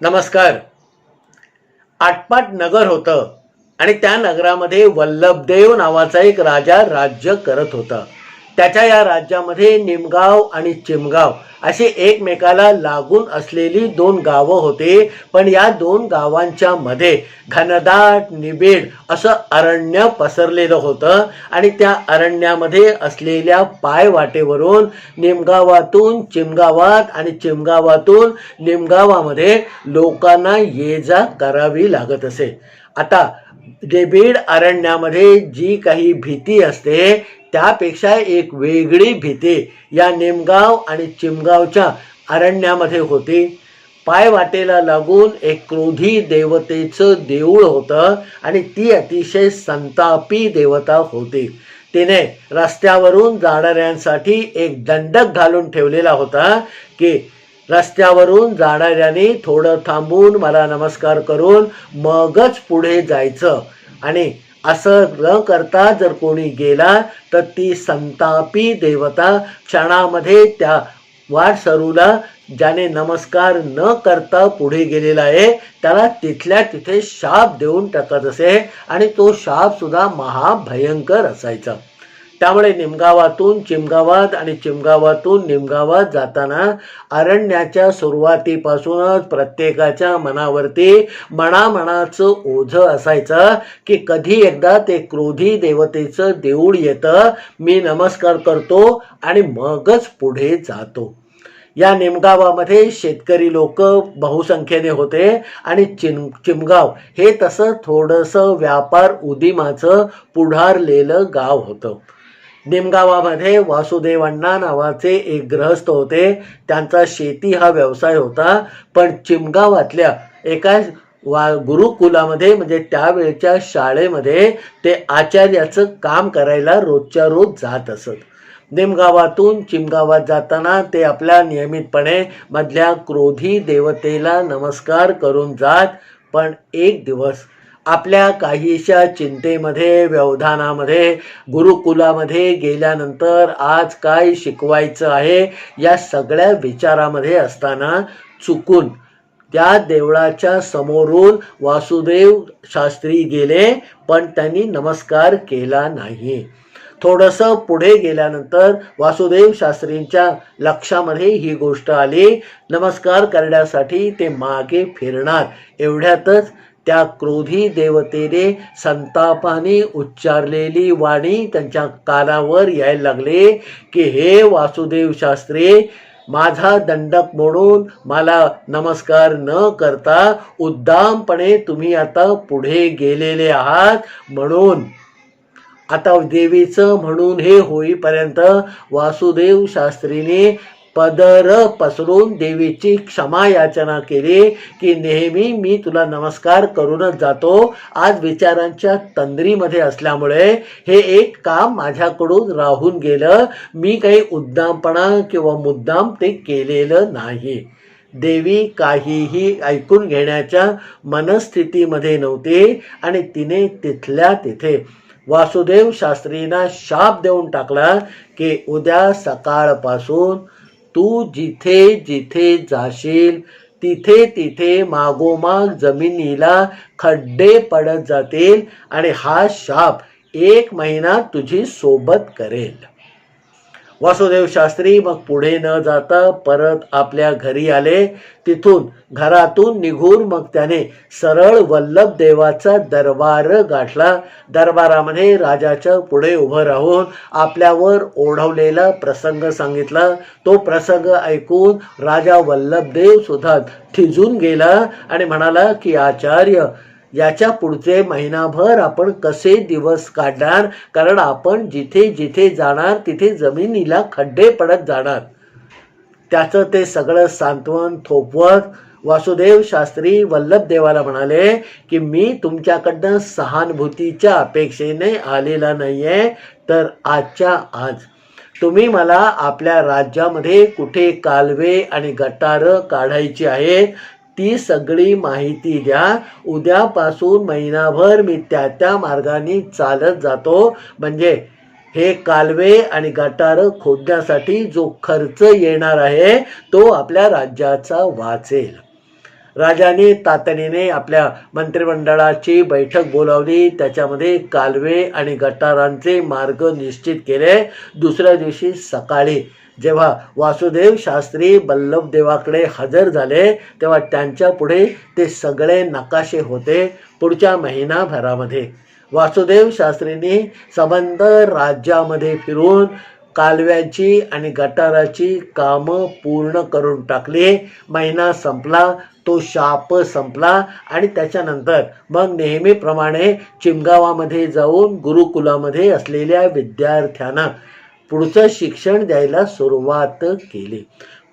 नमस्कार. आटपाट नगर होतं आणि त्या नगरामध्ये वल्लभदेव नावाचा एक राजा राज्य करत होता. त्याच्या या राज्यामध्ये निमगाव आणि चिमगाव असे एकमेकाला लागून असलेली दोन गावं होते. पण या दोन गावांच्या मध्ये घनदाट निबीड असं अरण्य पसरलेलं होतं आणि त्या अरण्यामध्ये असलेल्या पायवाटेवरून निमगावातून चिमगावात आणि चिमगावातून निमगावामध्ये लोकांना ये जा करावी लागत असे. आता डेबिड अरण्यामध्ये जी काही भीती असते त्यापेक्षा एक वेगळी भीती या निमगाव आणि चिमगावच्या अरण्यामध्ये होती. पायवाटेला लागून एक क्रोधी देवतेचं देऊळ होतं आणि ती अतिशय संतापी देवता होती. तिने रस्त्यावरून जाणाऱ्यांसाठी एक दंडक घालून ठेवलेला होता की रस्त्यावरून जाणाऱ्यांनी थोडं थांबून मला नमस्कार करून मगच पुढे जायचं आणि असं न करता जर कोणी गेला तर ती संतापी देवता क्षणामध्ये त्या वाटसरूला ज्याने नमस्कार न करता पुढे गेलेला आहे त्याला तिथल्या तिथे शाप देऊन टाकत असे. आणि तो शाप सुद्धा महाभयंकर असायचा. त्यामुळे निमगावातून चिमगावात आणि चिमगावातून निमगावात जाताना अरण्याच्या सुरुवातीपासूनच प्रत्येकाच्या मनावरती मनामनाचं ओझं असायचं की कधी एकदा ते क्रोधी देवतेचं देऊळ येतं. मी नमस्कार करतो आणि मगच पुढे जातो. या निमगावामध्ये शेतकरी लोक बहुसंख्येने होते आणि चिम चिमगाव हे तसं थोडंसं व्यापार उदिमाचं पुढारलेलं गाव होतं. निमगावामध्ये वासुदेवांना नावाचे एक ग्रहस्थ होते. त्यांचा शेती हा व्यवसाय होता. पण चिमगावातल्या एका वा गुरुकुलामध्ये म्हणजे त्यावेळच्या शाळेमध्ये ते आचार्याचं काम करायला रोजच्या रोज जात असत. निमगावातून चिमगावात जाताना ते आपल्या नियमितपणे मधल्या क्रोधी देवतेला नमस्कार करून जात. पण एक दिवस आपल्या काहीशा चिंतेमध्ये व्यवधानामध्ये गुरुकुलामध्ये गेल्यानंतर आज काय शिकवायचं आहे या सगळ्या विचारामध्ये असताना चुकून त्या देवळाच्या समोरून वासुदेव शास्त्री गेले पण त्यांनी नमस्कार केला नाही. थोडंसं पुढे गेल्यानंतर वासुदेव शास्त्रींच्या लक्षामध्ये ही गोष्ट आली नमस्कार करण्यासाठी ते मागे फिरणार. एवढ्यातच त्या क्रोधी देवतेने संतापाने उच्चारलेली वाणी त्यांच्या कानावर यायला लागले की हे वासुदेव शास्त्री माझा दंडक म्हणून मला नमस्कार न करता उद्दामपणे तुम्ही आता पुढे गेलेले आहात म्हणून. आता देवीचं म्हणून हे होईपर्यंत वासुदेव शास्त्रीने पदर पसरून देवीची क्षमा याचना केली की नेहमी मी तुला नमस्कार करूनच जातो. आज विचारांच्या तंद्रीमध्ये असल्यामुळे हे एक काम माझ्याकडून राहून गेलं. मी काही उद्दामपणा किंवा मुद्दाम ते केलेलं नाही. देवी काहीही ऐकून घेण्याच्या मनस्थितीमध्ये नव्हती आणि तिने तिथल्या तिथे वासुदेव शास्त्रींना शाप देऊन टाकला की उद्या सकाळपासून तू जिथे जिथे जाशील तिथे तिथे मागोमाग जमिनीला खड्डे पडत जातील आणि हा शाप एक महिना तुझी सोबत करेल. वासुदेव शास्त्री मग पुढे न जाता परत आपल्या घरी आले. तिथून घरातून निघून मग त्याने सरळ वल्लभ देवाचा दरबार गाठला. दरबारामध्ये राजाच्या पुढे उभं राहून आपल्यावर ओढवलेला प्रसंग सांगितला. तो प्रसंग ऐकून राजा वल्लभदेव सुद्धा थिजून गेला आणि म्हणाला की आचार्य याच्या पुढचे महिनाभर आपण कसे दिवस काढणार? कारण आपण जिथे जिथे जाणार तिथे जमिनीला खड्डे पडत जाणार. त्याचं ते सगळं सांत्वन थोपवत वासुदेव शास्त्री वल्लभदेवाला म्हणाले की मी तुमच्याकडनं सहानुभूतीच्या अपेक्षेने आलेला नाही आहे तर आजच्या आज तुम्ही मला आपल्या राज्यामध्ये कुठे कालवे आणि गटारं काढायची आहेत? ती सगळी माहिती द्या. उद्यापासून महिनाभर मी त्या त्या मार्गाने चालत जातो. म्हणजे हे कालवे आणि गटार खोदण्यासाठी जो खर्च येणार आहे तो आपल्या राज्याचा वाचेल. राजाने तातडीने आपल्या मंत्रिमंडळाची बैठक बोलावली. त्याच्यामध्ये कालवे आणि गटारांचे मार्ग निश्चित केले. दुसऱ्या दिवशी सकाळी जेव्हा वासुदेव शास्त्री बल्लभदेवाकडे हजर झाले तेव्हा त्यांच्या पुढे ते सगळे नकाशे होते पुढच्या महिनाभरामध्ये. वासुदेव शास्त्रींनी संबंध राज्यामध्ये फिरून कालव्याची आणि गटाराची कामं पूर्ण करून टाकली. महिना संपला तो शाप संपला आणि त्याच्यानंतर मग नेहमीप्रमाणे चिमगावामध्ये जाऊन गुरुकुलामध्ये असलेल्या विद्यार्थ्यांना पुढचं शिक्षण द्यायला सुरुवात केली.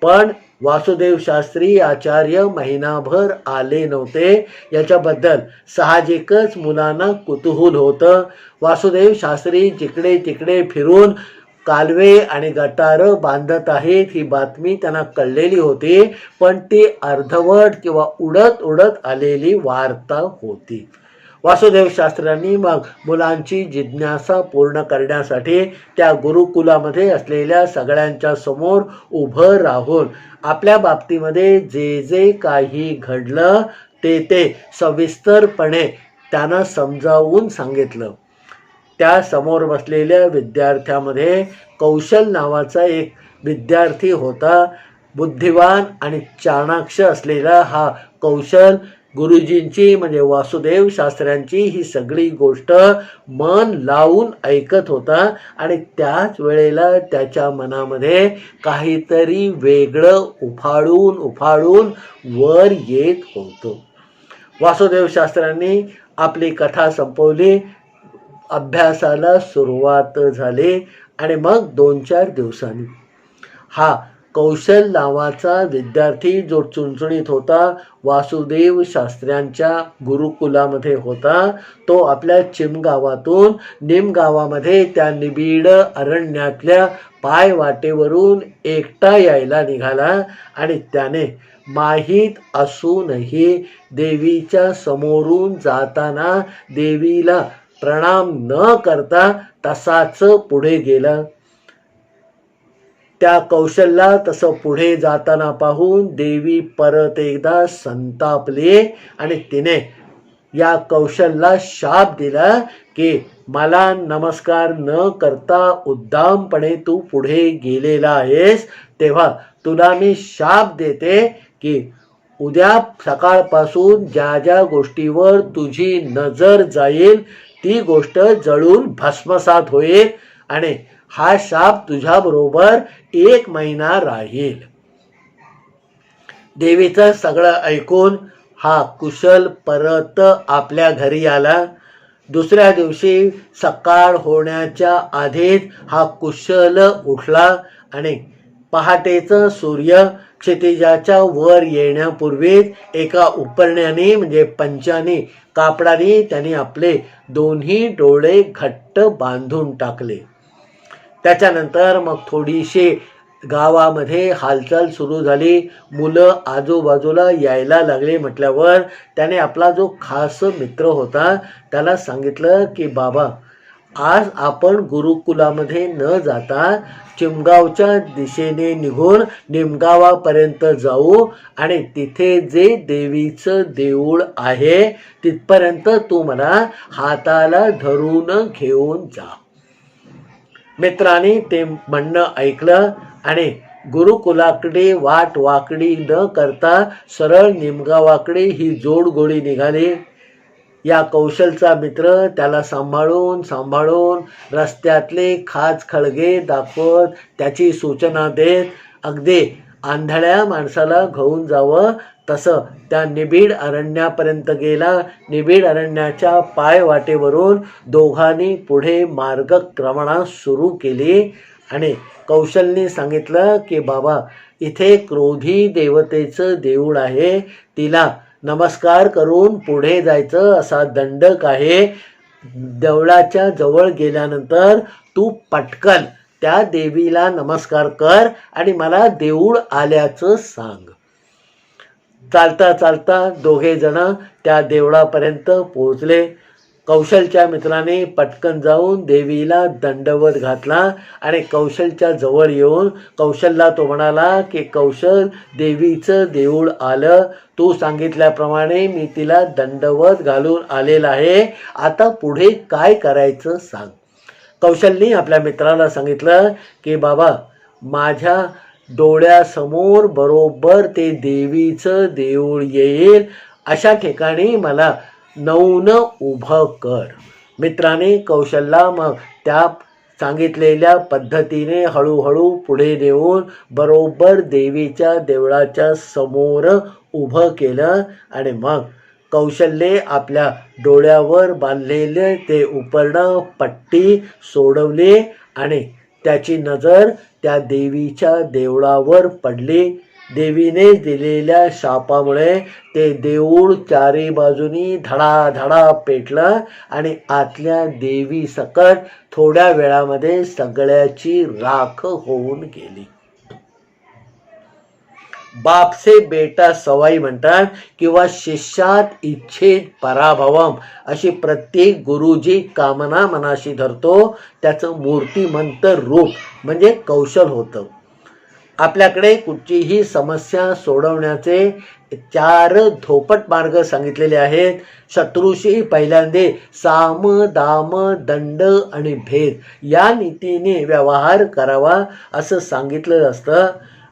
पण वासुदेव शास्त्री आचार्य महिनाभर आले नव्हते. याच्याबद्दल साहजिकच मुलांना कुतूहल होतं. वासुदेव शास्त्री जिकडे तिकडे फिरून कालवे आणि गटार बांधत आहेत ही बातमी त्यांना कळलेली होती. पण ती अर्धवट किंवा उडत उडत आलेली वार्ता होती. वासुदेव शास्त्रांनी मग मुलांची जिज्ञासा पूर्ण करण्यासाठी त्या गुरुकुलामध्ये असलेल्या सगळ्यांच्या समोर उभं राहून आपल्या बाबतीमध्ये जे जे काही घडलं ते ते सविस्तरपणे त्यांना समजावून सांगितलं. त्या समोर बसलेल्या विद्यार्थ्यामध्ये कौशल नावाचा एक विद्यार्थी होता. बुद्धिवान आणि चाणाक्ष असलेला हा कौशल गुरुजींची म्हणजे वासुदेव शास्त्र्यांची ही सगळी गोष्ट मन लावून ऐकत होता आणि त्याच वेळेला त्याच्या मनामध्ये काहीतरी वेगळं उफाळून उफाळून वर येत होतं. वासुदेव शास्त्रांनी आपली कथा संपवली अभ्यासाला सुरुवात झाली आणि मग दोन चार दिवसांनी हा कौशल नावाचा विद्यार्थी जो चुणचुणीत होता वासुदेव शास्त्र्यांच्या गुरुकुलामध्ये होता तो आपल्या चिमगावातून निमगावामध्ये त्या निबिड अरण्यातल्या पाय वाटेवरून एकटा यायला निघाला आणि त्याने माहीत असूनही देवीच्या समोरून जाताना देवीला प्रणाम न करता तसाच पुढे गेला. त्या कौशल्याला तसं पुढे जाताना पाहून देवी परत एकदा संतापली आणि तिने या कौशलला शाप दिला की मला नमस्कार न करता उद्दामपणे तू पुढे गेलेला आहेस तेव्हा तुला मी शाप देते की उद्या सकाळपासून ज्या ज्या गोष्टीवर तुझी नजर जाईल ती गोष्ट जळून भस्मसात होईल आणि हा शाप तुझ्याबरोबर एक महिना राहील. देवीचं सगळं ऐकून हा कुशल परत आपल्या घरी आला. दुसऱ्या दिवशी सकाळ होण्याच्या आधीच हा कुशल उठला आणि पहाटेचं सूर्य क्षितिजाच्या वर येण्यापूर्वीच एका उपरण्याने म्हणजे पंचाने कापडाने त्याने आपले दोन्ही डोळे घट्ट बांधून टाकले. त्याच्यानंतर मग थोडीशी गावामध्ये हालचाल सुरू झाली. मुलं आजूबाजूला यायला लागले म्हटल्यावर त्याने आपला जो खास मित्र होता त्याला सांगितलं की बाबा आज आपण गुरुकुलामध्ये न जाता चिमगावच्या दिशेने निघून निमगावापर्यंत जाऊ आणि तिथे जे देवीचं देऊळ आहे तिथपर्यंत तू मला हाताला धरून घेऊन जा. मित्रांनी ते म्हणणं ऐकलं आणि गुरुकुलाकडे वाट वाकडी न करता सरळ निमगावाकडे ही जोडगोळी निघाली. या कौशलचा मित्र त्याला सांभाळून सांभाळून रस्त्यातले खाज खळगे दाखवत त्याची सूचना देत अगदी आंधळ्या माणसाला घेऊन जावं तसं त्या निबिड अरण्यापर्यंत गेला. निबिड अरण्याच्या पाय वाटेवरून दोघांनी पुढे मार्गक्रमणा सुरू केली. आणि कौशलने सांगितलं की बाबा इथे क्रोधी देवतेचं देऊळ आहे. तिला नमस्कार करून पुढे जायचं असा दंडक आहे. देवळाच्या जवळ गेल्यानंतर तू पटकन त्या देवीला नमस्कार कर आणि मला देऊळ आल्याचं सांग. चालता चालता दोघे जण त्या देवळापर्यंत पोहोचले. कौशलच्या मित्राने पटकन जाऊन देवीला दंडवत घातला आणि कौशलच्या जवळ येऊन कौशलला तो म्हणाला की कौशल देवीचं देऊळ आलं. तू सांगितल्याप्रमाणे मी तिला दंडवत घालून आलेला आहे. आता पुढे काय करायचं सांग. कौशलनी आपल्या मित्राला सांगितलं की बाबा माझ्या डोळ्यासमोर बरोबर ते देवीचं देऊळ येईल. अशा ठिकाणी मला नऊन उभं कर. मित्राने कौशलला मग त्या सांगितलेल्या पद्धतीने हळूहळू पुढे नेऊन बरोबर देवीच्या देवळाच्या समोर उभं केलं आणि मग कौशल्ये आपल्या डोळ्यावर बांधलेले ते उपर्ण पट्टी सोडवली आणि त्याची नजर त्या देवीच्या देवळावर पडली. देवीने दिलेल्या शापामुळे ते देऊळ चारी बाजूनी धडाधडा पेटलं आणि आतल्या देवी सकट थोड्या वेळामध्ये सगळ्याची राख होऊन गेली. बापसे बेटा सवाई म्हणतात किंवा शिष्यात इच्छेत पराभवम अशी प्रत्येक गुरुजी कामना मनाशी धरतो. त्याचं मूर्तिमंत रूप म्हणजे कौशल होतं. आपल्याकडे कुठचीही समस्या सोडवण्याचे चार धोपट मार्ग सांगितलेले आहेत. शत्रूशी पहिल्यांदे साम दाम दंड आणि भेद या नीतीने व्यवहार करावा असं सांगितलं असतं.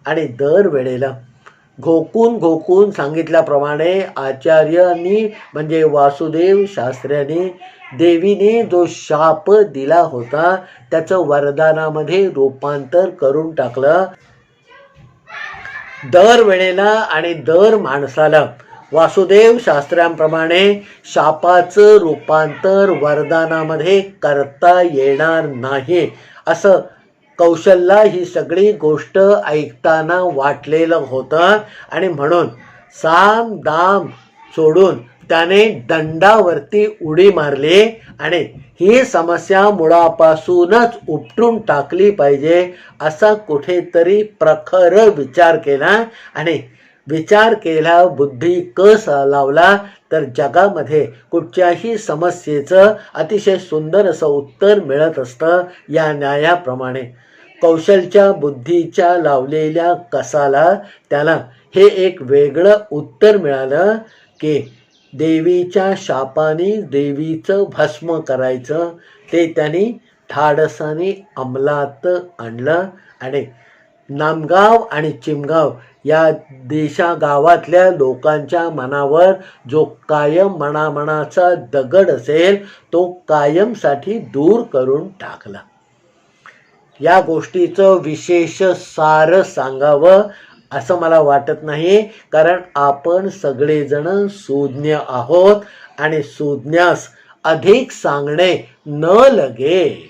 आणि दर वेळेला घोकून घोकून सांगितल्याप्रमाणे आचार्यांनी म्हणजे वासुदेव शास्त्र्यांनी देवीने जो शाप दिला होता त्याचं वरदानामध्ये रूपांतर करून टाकलं. दर वेळेला आणि दर माणसाला वासुदेव शास्त्रांप्रमाणे शापाचं रूपांतर वरदानामध्ये करता येणार नाही असं कौशलला ही सगळी गोष्ट ऐकताना वाटलेलं होतं. आणि म्हणून साम दाम सोडून त्याने दंडावरती उडी मारली आणि ही समस्या मुळापासूनच उपटून टाकली पाहिजे असा कुठेतरी प्रखर विचार केला आणि विचार केला बुद्धी कस लावला तर जगामध्ये कुठच्याही समस्येचं अतिशय सुंदर असं उत्तर मिळत असतं या न्यायाप्रमाणे. कौशलच्या बुद्धीच्या लावलेल्या कसाला त्याला हे एक वेगळं उत्तर मिळालं की देवीच्या शापाने देवीचं भस्म करायचं. ते त्यांनी धाडसाने अंमलात आणलं आणि नामगाव आणि चिमगाव या देशा गावातल्या लोकांच्या मनावर जो कायम मनामनाचा दगड असेल तो कायमसाठी दूर करून टाकला. या गोष्टीचं विशेष सार सांगावं असं मला वाटत नाही कारण आपण सगळेजण सुज्ञ आहोत आणि सुज्ञास अधिक सांगणे न लगे